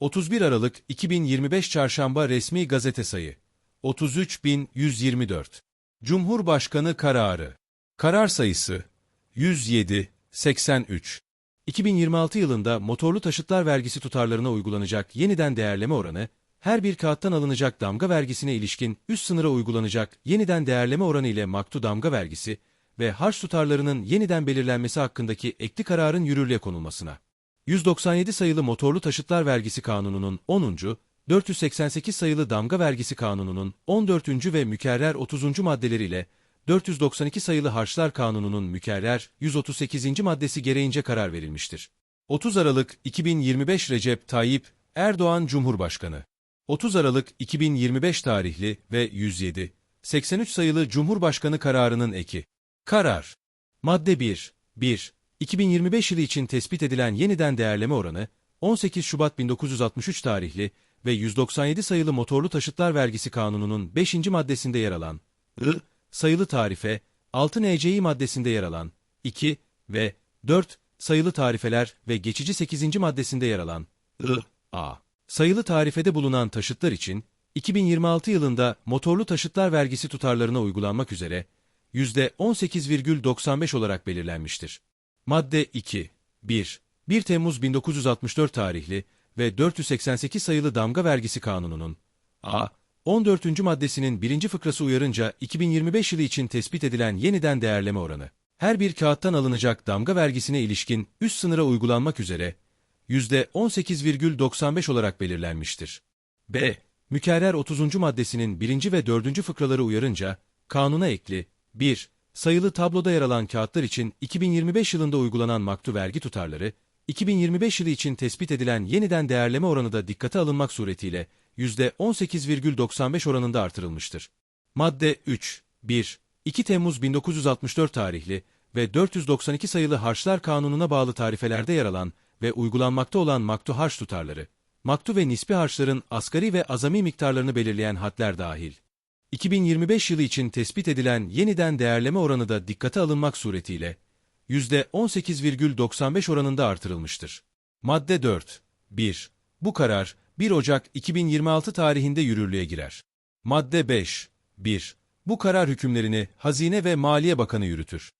31 Aralık 2025 Çarşamba resmi gazete sayı. 33124 Cumhurbaşkanı kararı. Karar sayısı 107 83 2026 yılında motorlu taşıtlar vergisi tutarlarına uygulanacak yeniden değerleme oranı, her bir kağıttan alınacak damga vergisine ilişkin üst sınıra uygulanacak yeniden değerleme oranı ile maktu damga vergisi ve harç tutarlarının yeniden belirlenmesi hakkındaki ekli kararın yürürlüğe konulmasına. 197 sayılı Motorlu Taşıtlar Vergisi Kanunu'nun 10. 488 sayılı Damga Vergisi Kanunu'nun 14. ve mükerrer 30. maddeleriyle 492 sayılı Harçlar Kanunu'nun mükerrer 138. maddesi gereğince karar verilmiştir. 30 Aralık 2025 Recep Tayyip Erdoğan Cumhurbaşkanı 30 Aralık 2025 tarihli ve 107 83 sayılı Cumhurbaşkanı kararının eki. Karar. Madde 1. 1. 2025 yılı için tespit edilen yeniden değerleme oranı 18 Şubat 1963 tarihli ve 197 sayılı Motorlu Taşıtlar Vergisi Kanunu'nun 5. maddesinde yer alan I sayılı tarife 6 NCİ maddesinde yer alan 2 ve 4 sayılı tarifeler ve geçici 8. maddesinde yer alan I A sayılı tarifede bulunan taşıtlar için 2026 yılında motorlu taşıtlar vergisi tutarlarına uygulanmak üzere %18,95 olarak belirlenmiştir. Madde 2. 1. 1 Temmuz 1964 tarihli ve 488 sayılı damga vergisi kanununun A. 14. maddesinin 1. fıkrası uyarınca 2025 yılı için tespit edilen yeniden değerleme oranı, her bir kağıttan alınacak damga vergisine ilişkin üst sınıra uygulanmak üzere %18,95 olarak belirlenmiştir. B. Mükerrer 30. maddesinin 1. ve 4. fıkraları uyarınca, kanuna ekli 1. Sayılı tabloda yer alan kağıtlar için 2025 yılında uygulanan maktu vergi tutarları, 2025 yılı için tespit edilen yeniden değerleme oranı da dikkate alınmak suretiyle %18,95 oranında artırılmıştır. Madde 3. 1. 2 Temmuz 1964 tarihli ve 492 sayılı Harçlar Kanunu'na bağlı tarifelerde yer alan ve uygulanmakta olan maktu harç tutarları, maktu ve nispi harçların asgari ve azami miktarlarını belirleyen hadler dahil. 2025 yılı için tespit edilen yeniden değerleme oranı da dikkate alınmak suretiyle %18,95 oranında artırılmıştır. Madde 4. 1. Bu karar 1 Ocak 2026 tarihinde yürürlüğe girer. Madde 5. 1. Bu karar hükümlerini Hazine ve Maliye Bakanı yürütür.